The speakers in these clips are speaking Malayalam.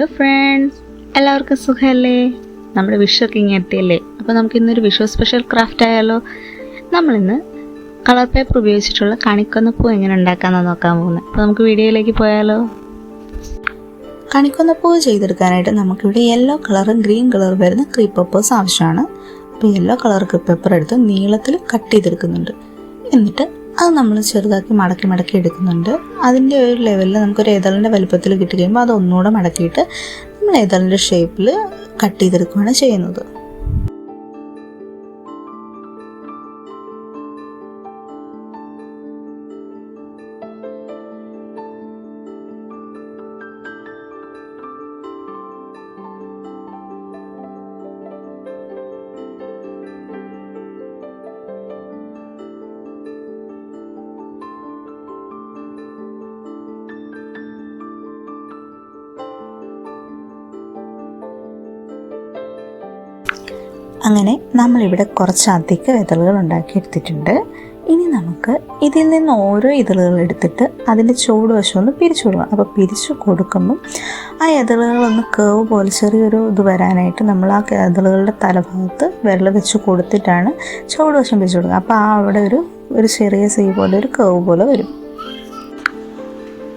ഹലോ ഫ്രണ്ട്സ് എല്ലാവർക്കും സുഖമല്ലേ നമ്മുടെ വിഷൊക്കെ ഇങ്ങനെ എത്തിയല്ലേ? അപ്പോൾ നമുക്ക് ഇന്നൊരു വിഷു സ്പെഷ്യൽ ക്രാഫ്റ്റ് ആയാലോ? നമ്മളിന്ന് കളർ പേപ്പർ ഉപയോഗിച്ചിട്ടുള്ള കണിക്കൊന്ന പൂ എങ്ങനെ ഉണ്ടാക്കാമെന്ന് നോക്കാൻ പോകുന്നത് അപ്പോൾ നമുക്ക് വീഡിയോയിലേക്ക് പോയാലോ? കണിക്കൊന്ന പൂ ചെയ്തെടുക്കാനായിട്ട് നമുക്കിവിടെ യെല്ലോ കളറും ഗ്രീൻ കളറും വരുന്ന ക്രീപ്പ് പേപ്പേഴ്സ് ആവശ്യമാണ്. അപ്പോൾ യെല്ലോ കളർ ക്രീപ്പ് പേപ്പർ എടുത്ത് നീളത്തിൽ കട്ട് ചെയ്തെടുക്കുന്നുണ്ട്. എന്നിട്ട് അത് നമ്മൾ ചെറുതാക്കി മടക്കി മടക്കി എടുക്കുന്നുണ്ട്. അതിന്റെ ഒരു ലെവലിൽ നമുക്കൊരു ഏതളിന്റെ വലുപ്പത്തിൽ കിട്ടി കഴിയുമ്പോൾ അത് ഒന്നുകൂടെ മടക്കിയിട്ട് നമ്മൾ ഏതളിന്റെ ഷേപ്പിൽ കട്ട് ചെയ്തെടുക്കുകയാണ് ചെയ്യുന്നത്. അങ്ങനെ നമ്മളിവിടെ കുറച്ച് അധിക ഇതളുകൾ ഉണ്ടാക്കിയെടുത്തിട്ടുണ്ട്. ഇനി നമുക്ക് ഇതിൽ നിന്ന് ഓരോ ഇതളുകൾ എടുത്തിട്ട് അതിന്റെ ചുവടുവശം ഒന്ന് പിരിച്ചു കൊടുക്കണം. അപ്പോൾ പിരിച്ചു കൊടുക്കുമ്പം ആ ഇതളുകളൊന്ന് കേവ് പോലെ ചെറിയൊരു ഇത് വരാനായിട്ട് നമ്മൾ ആ ഇതളുകളുടെ തലഭാഗത്ത് വിരൽ വെച്ച് കൊടുത്തിട്ടാണ് ചുവടുവശം പിരിച്ചു കൊടുക്കുക. അപ്പോൾ ആ അവിടെ ഒരു ഒരു ചെറിയ സീ പോലെ ഒരു കേവ് പോലെ വരും.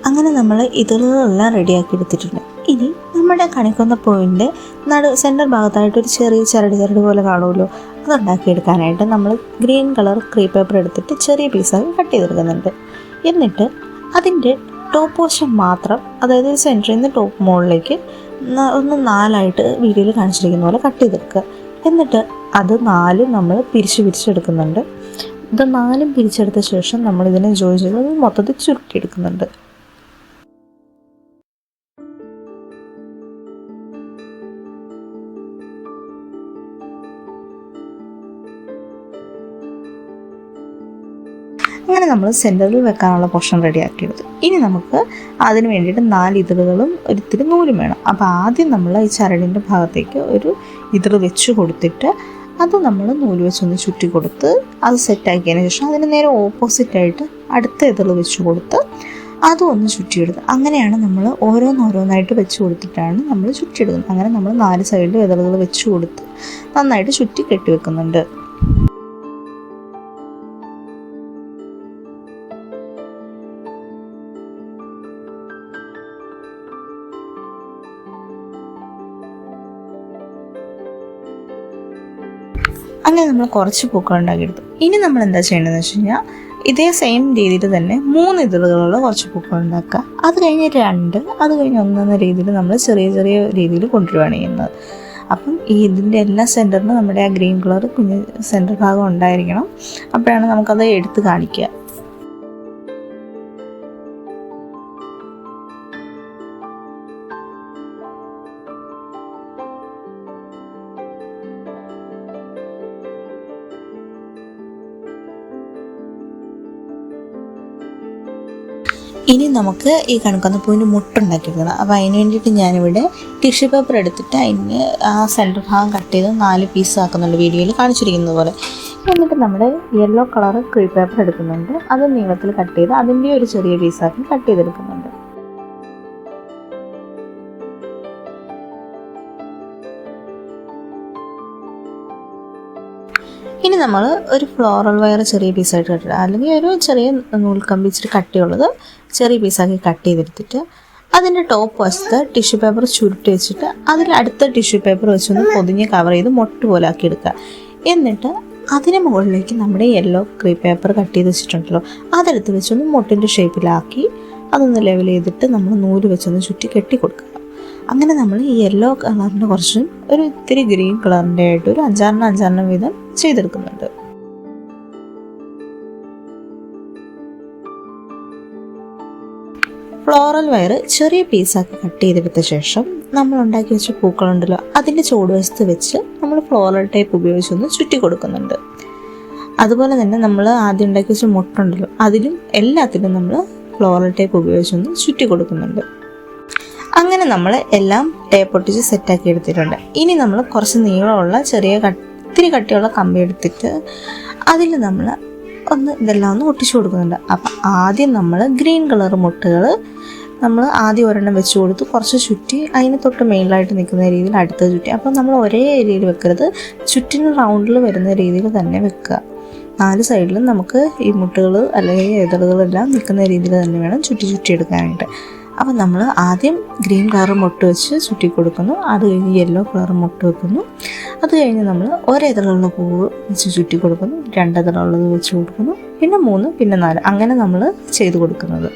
അങ്ങനെ നമ്മൾ ഇതളുകളെല്ലാം റെഡിയാക്കി എടുത്തിട്ടുണ്ട്. ഇനി നമ്മുടെ കണിക്കുന്ന പൂവിന്റെ നടു സെന്റർ ഭാഗത്തായിട്ട് ഒരു ചെറിയ ചരട് ചരട് പോലെ കാണുമല്ലോ. അത് ഉണ്ടാക്കിയെടുക്കാനായിട്ട് നമ്മൾ ഗ്രീൻ കളർ ക്രീ പേപ്പർ എടുത്തിട്ട് ചെറിയ പീസാക്കി കട്ട് ചെയ്തെടുക്കുന്നുണ്ട്. എന്നിട്ട് അതിന്റെ ടോപ്പ് പോർഷൻ മാത്രം അതായത് സെന്ററിൽ നിന്ന് ടോപ്പ് മുകളിലേക്ക് ഒന്ന് നാലായിട്ട് വീഡിയോയിൽ കാണിച്ചിരിക്കുന്ന പോലെ കട്ട് ചെയ്തെടുക്കുക. എന്നിട്ട് അത് നാലും നമ്മൾ പിരിച്ച് പിരിച്ചെടുക്കുന്നുണ്ട്. ഇത് നാലും പിരിച്ചെടുത്ത ശേഷം നമ്മൾ ഇതിനെ ജോയിൻ ചെയ്ത് മൊത്തത്തിൽ ചുരുട്ടിയെടുക്കുന്നുണ്ട് അങ്ങനെ നമ്മൾ സെന്ററിൽ വെക്കാനുള്ള പോർഷൻ റെഡിയാക്കിയെടുത്തു ഇനി നമുക്ക് അതിന് വേണ്ടിയിട്ട് നാല് ഇതളുകളും ഒരിത്തിരി നൂലും വേണം. അപ്പോൾ ആദ്യം നമ്മൾ ഈ ചരടിന്റെ ഭാഗത്തേക്ക് ഒരു ഇതൾ വെച്ച് കൊടുത്തിട്ട് അത് നമ്മൾ നൂൽ വെച്ചൊന്ന് ചുറ്റി കൊടുത്ത് അത് സെറ്റാക്കിയതിന് ശേഷം അതിന് നേരെ ഓപ്പോസിറ്റായിട്ട് അടുത്ത ഇതൾ വെച്ച് കൊടുത്ത് അതും ഒന്ന് ചുറ്റിയെടുത്ത്. അങ്ങനെയാണ് നമ്മൾ ഓരോന്നോരോന്നായിട്ട് വെച്ച് കൊടുത്തിട്ടാണ് നമ്മൾ ചുറ്റിയെടുക്കുന്നത്. അങ്ങനെ നമ്മൾ നാല് സൈഡിലും ഇതളുകൾ വെച്ച് കൊടുത്ത് നന്നായിട്ട് ചുറ്റി കെട്ടി വെക്കുന്നുണ്ട്. അങ്ങനെ നമ്മൾ കുറച്ച് പൂക്കൾ ഉണ്ടാക്കിയെടുത്തു. ഇനി നമ്മൾ എന്താ ചെയ്യേണ്ടതെന്ന് വെച്ച് കഴിഞ്ഞാൽ ഇതേ സെയിം രീതിയിൽ തന്നെ മൂന്ന് ഇതളുകളുള്ള കുറച്ച് പൂക്കൾ ഉണ്ടാക്കുക. അത് കഴിഞ്ഞ് രണ്ട് അത് കഴിഞ്ഞ് ഒന്നെന്ന രീതിയിൽ നമ്മൾ ചെറിയ ചെറിയ രീതിയിൽ കൊണ്ടുവരികയാണ് ചെയ്യുന്നത്. അപ്പം ഈ ഇതിന്റെ എല്ലാ സെന്ററിനും നമ്മുടെ ആ ഗ്രീൻ കളർ കുഞ്ഞ് സെന്റർ ഭാഗം ഉണ്ടായിരിക്കണം. അപ്പോഴാണ് നമുക്കത് എടുത്ത് കാണിക്കുക. ഇനി നമുക്ക് ഈ കണക്കുന്ന പൂവിന്റെ മുട്ടുണ്ടാക്കിയെടുക്കണം അപ്പോൾ അതിന് വേണ്ടിയിട്ട് ഞാനിവിടെ ടിഷ്യൂ പേപ്പർ എടുത്തിട്ട് അതിന് ആ സെന്റർ ഭാഗം കട്ട് ചെയ്ത് നാല് പീസ് ആക്കുന്നുണ്ട് വീഡിയോയിൽ കാണിച്ചിരിക്കുന്നത് പോലെ. എന്നിട്ട് നമ്മൾ യെല്ലോ കളർ ക്രീ പേപ്പർ എടുക്കുന്നുണ്ട്. അത് നീളത്തിൽ കട്ട് ചെയ്ത് അതിന്റെ ഒരു ചെറിയ പീസാക്കി കട്ട് ചെയ്തെടുക്കുന്നുണ്ട്. ഇനി നമ്മൾ ഒരു ഫ്ലോറൽ വയർ ചെറിയ പീസായിട്ട് കട്ടിടുക അല്ലെങ്കിൽ ഒരു ചെറിയ നൂൽക്കമ്പി ഇച്ചിരി കട്ടിയുള്ളത് ചെറിയ പീസാക്കി കട്ട് ചെയ്തെടുത്തിട്ട് അതിന്റെ ടോപ്പ് വശത്ത് ടിഷ്യൂ പേപ്പർ ചുരുട്ടി വെച്ചിട്ട് അതിൽ അടുത്ത ടിഷ്യൂ പേപ്പർ വെച്ചൊന്ന് പൊതിഞ്ഞ് കവർ ചെയ്ത് മൊട്ട് പോലെ ആക്കി എടുക്കുക. എന്നിട്ട് അതിന് മുകളിലേക്ക് നമ്മുടെ യെല്ലോ ക്രീ പേപ്പർ കട്ട് ചെയ്ത് വെച്ചിട്ടുണ്ടല്ലോ അതെടുത്ത് വെച്ചൊന്ന് മൊട്ടിന്റെ ഷേപ്പിലാക്കി അതൊന്ന് ലെവൽ ചെയ്തിട്ട് നമ്മൾ നൂൽ വെച്ചൊന്ന് ചുറ്റി കെട്ടി കൊടുക്കുക. അങ്ങനെ നമ്മൾ ഈ യെല്ലോ കളറിന്റെ കുറച്ചും ഒരു ഇത്തിരി ഗ്രീൻ കളറിന്റെ ആയിട്ട് ഒരു അഞ്ചാറെണ്ണം അഞ്ചാറെണ്ണം വീതം ചെയ്തെടുക്കുന്നുണ്ട്. ഫ്ലോറൽ വയർ ചെറിയ പീസാക്കി കട്ട് ചെയ്തെടുത്ത ശേഷം നമ്മൾ ഉണ്ടാക്കി വെച്ച പൂക്കളുണ്ടല്ലോ അതിന്റെ ചുവടുവശത്ത് വെച്ച് നമ്മൾ ഫ്ലോറൽ ടൈപ്പ് ഉപയോഗിച്ചൊന്ന് ചുറ്റി കൊടുക്കുന്നുണ്ട്. അതുപോലെ തന്നെ നമ്മൾ ആദ്യം ഉണ്ടാക്കി വെച്ച മുട്ടുണ്ടല്ലോ അതിലും എല്ലാത്തിലും നമ്മൾ ഫ്ലോറൽ ടൈപ്പ് ഉപയോഗിച്ചൊന്ന് ചുറ്റി കൊടുക്കുന്നുണ്ട്. അങ്ങനെ നമ്മൾ എല്ലാം ടേപ്പ് ഒട്ടിച്ച് സെറ്റാക്കി എടുത്തിട്ടുണ്ട്. ഇനി നമ്മൾ കുറച്ച് നീളമുള്ള ചെറിയ കട്ട് ഇത്തിരി കട്ടിയുള്ള കമ്പി എടുത്തിട്ട് അതിൽ നമ്മൾ ഒന്ന് ഇതെല്ലാം ഒന്ന് ഒട്ടിച്ചു കൊടുക്കുന്നുണ്ട്. അപ്പം ആദ്യം നമ്മൾ ഗ്രീൻ കളർ മുട്ടകൾ നമ്മൾ ആദ്യം ഒരെണ്ണം വെച്ച് കൊടുത്ത് കുറച്ച് ചുറ്റി അതിന് തൊട്ട് മെയിലായിട്ട് നിൽക്കുന്ന രീതിയിൽ അടുത്ത ചുറ്റി. അപ്പോൾ നമ്മൾ ഒരേ ഏരിയയിൽ വെക്കരുത്. ചുറ്റിന് റൗണ്ടിൽ വരുന്ന രീതിയിൽ തന്നെ വെക്കുക. നാല് സൈഡിലും നമുക്ക് ഈ മുട്ടകൾ അല്ലെങ്കിൽ ഇതളുകളെല്ലാം നിൽക്കുന്ന രീതിയിൽ തന്നെ വേണം ചുറ്റി ചുറ്റി എടുക്കാനായിട്ട്. അപ്പം നമ്മൾ ആദ്യം ഗ്രീൻ കളർ മുട്ട് വെച്ച് ചുറ്റി കൊടുക്കുന്നു അത് കഴിഞ്ഞ് യെല്ലോ കളർ മുട്ട് വെക്കുന്നു. അത് കഴിഞ്ഞ് നമ്മൾ ഒരിതളുള്ള പൂവ് വെച്ച് ചുറ്റി കൊടുക്കുന്നു രണ്ടിതളുള്ളത് വെച്ച് കൊടുക്കുന്നു. പിന്നെ മൂന്ന് പിന്നെ നാല്. അങ്ങനെ നമ്മൾ ചെയ്തു കൊടുക്കുന്നത്.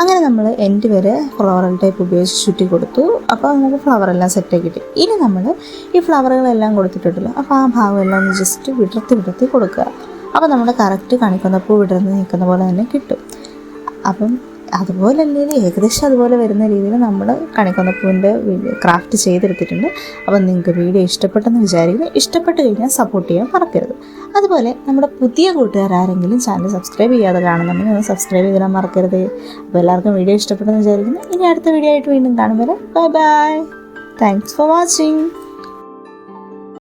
അങ്ങനെ നമ്മൾ എൻഡ് വരെ ഫ്ലവറൽ ടൈപ്പ് ഉപയോഗിച്ച് ചുറ്റി കൊടുത്തു. അപ്പോൾ നമുക്ക് ഫ്ലവർ എല്ലാം സെറ്റാക്കി കിട്ടി. ഇനി നമ്മൾ ഈ ഫ്ലവറുകളെല്ലാം കൊടുത്തിട്ടുണ്ടല്ലോ. അപ്പോൾ ആ ഭാഗമെല്ലാം ഒന്ന് ജസ്റ്റ് വിടർത്തി വിടർത്തി കൊടുക്കുക. അപ്പോൾ നമ്മുടെ കറക്റ്റ് കണിക്കൊന്നപ്പൂ വിടർന്ന് നിൽക്കുന്ന പോലെ തന്നെ കിട്ടും. അപ്പം അതുപോലെ അല്ലെങ്കിൽ ഏകദേശം അതുപോലെ വരുന്ന രീതിയിൽ നമ്മൾ കണിക്കൊന്നപ്പൂവിന്റെ ക്രാഫ്റ്റ് ചെയ്തെടുത്തിട്ടുണ്ട്. അപ്പം നിങ്ങൾക്ക് വീഡിയോ ഇഷ്ടപ്പെട്ടെന്ന് വിചാരിക്കുന്നു. ഇഷ്ടപ്പെട്ട് കഴിഞ്ഞാൽ സപ്പോർട്ട് ചെയ്യാൻ മറക്കരുത്. അതുപോലെ നമ്മുടെ പുതിയ കൂട്ടുകാർ ആരെങ്കിലും ചാനൽ സബ്സ്ക്രൈബ് ചെയ്യാതെ കാണുന്നുണ്ടെങ്കിൽ ഒന്ന് സബ്സ്ക്രൈബ് ചെയ്താൽ മറക്കരുത്. അപ്പോൾ എല്ലാവർക്കും വീഡിയോ ഇഷ്ടപ്പെട്ടെന്ന് വിചാരിക്കുന്നു. ഇനി അടുത്ത വീഡിയോ ആയിട്ട് വീണ്ടും കാണും വരെ. Bye bye thanks for watching